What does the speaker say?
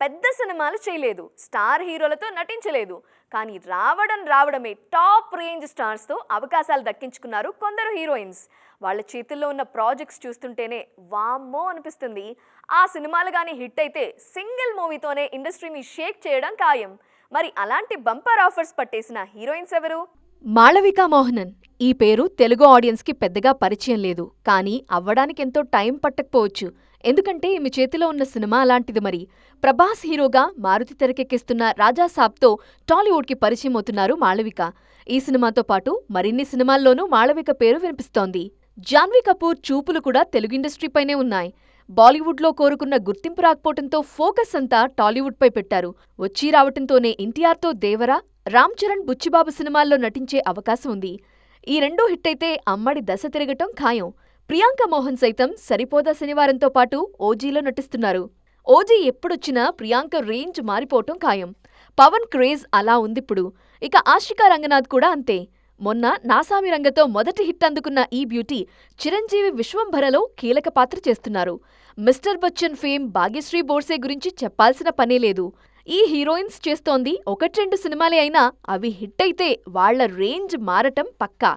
పెద్ద సినిమాలు చేయలేదు. స్టార్ హీరోలతో నటించలేదు. కానీ రావడం రావడమే టాప్ రేంజ్ స్టార్స్తో అవకాశాలు దక్కించుకున్నారు కొందరు హీరోయిన్స్. వాళ్ళ చేతుల్లో ఉన్న ప్రాజెక్ట్స్ చూస్తుంటేనే వామ్మో అనిపిస్తుంది. ఆ సినిమాలు కానీ హిట్ అయితే సింగిల్ మూవీతోనే ఇండస్ట్రీని షేక్ చేయడం ఖాయం. మరి అలాంటి బంపర్ ఆఫర్స్ పట్టేసిన హీరోయిన్స్ ఎవరు? మాళవికా మోహనన్. ఈ పేరు తెలుగు ఆడియన్స్కి పెద్దగా పరిచయం లేదు. కానీ అవ్వడానికి ఎంతో టైం పట్టకపోవచ్చు. ఎందుకంటే ఈమె చేతిలో ఉన్న సినిమా అలాంటిది మరి. ప్రభాస్ హీరోగా మారుతి తెరకెక్కిస్తున్న రాజా సాబ్తో టాలీవుడ్కి పరిచయం అవుతున్నారు మాళవిక. ఈ సినిమాతో పాటు మరిన్ని సినిమాల్లోనూ మాళవిక పేరు వినిపిస్తోంది. జాన్వీ కపూర్ చూపులు కూడా తెలుగు ఇండస్ట్రీపైనే ఉన్నాయి. బాలీవుడ్లో కోరుకున్న గుర్తింపు రాకపోవడంతో ఫోకస్ అంతా టాలీవుడ్పై పెట్టారు. వచ్చి రావటంతోనే ఎన్టీఆర్తో దేవరా రామ్ చరణ్ బుచ్చిబాబు సినిమాల్లో నటించే అవకాశం ఉంది. ఈ రెండూ హిట్ అయితే అమ్మడి దశ తిరగటం ఖాయం. ప్రియాంక మోహన్ సైతం సరిపోదా శనివారంతో పాటు ఓజీలో నటిస్తున్నారు. ఓజీ ఎప్పుడొచ్చినా ప్రియాంక రేంజ్ మారిపోవటం ఖాయం. పవన్ క్రేజ్ అలా ఉందిప్పుడు. ఇక ఆశికా రంగనాథ్ కూడా అంతే. మొన్న నాసామి రంగతో మొదటి హిట్ అందుకున్న ఈ బ్యూటీ చిరంజీవి విశ్వంభరలో కీలక పాత్ర చేస్తున్నారు. మిస్టర్ బచ్చన్ ఫేమ్ భాగ్యశ్రీ బోర్సే గురించి చెప్పాల్సిన పనే లేదు. ఈ హీరోయిన్స్ చేస్తోంది ఒకట్రెండు సినిమాలే అయినా అవి హిట్ అయితే వాళ్ళ రేంజ్ మారటం పక్కా.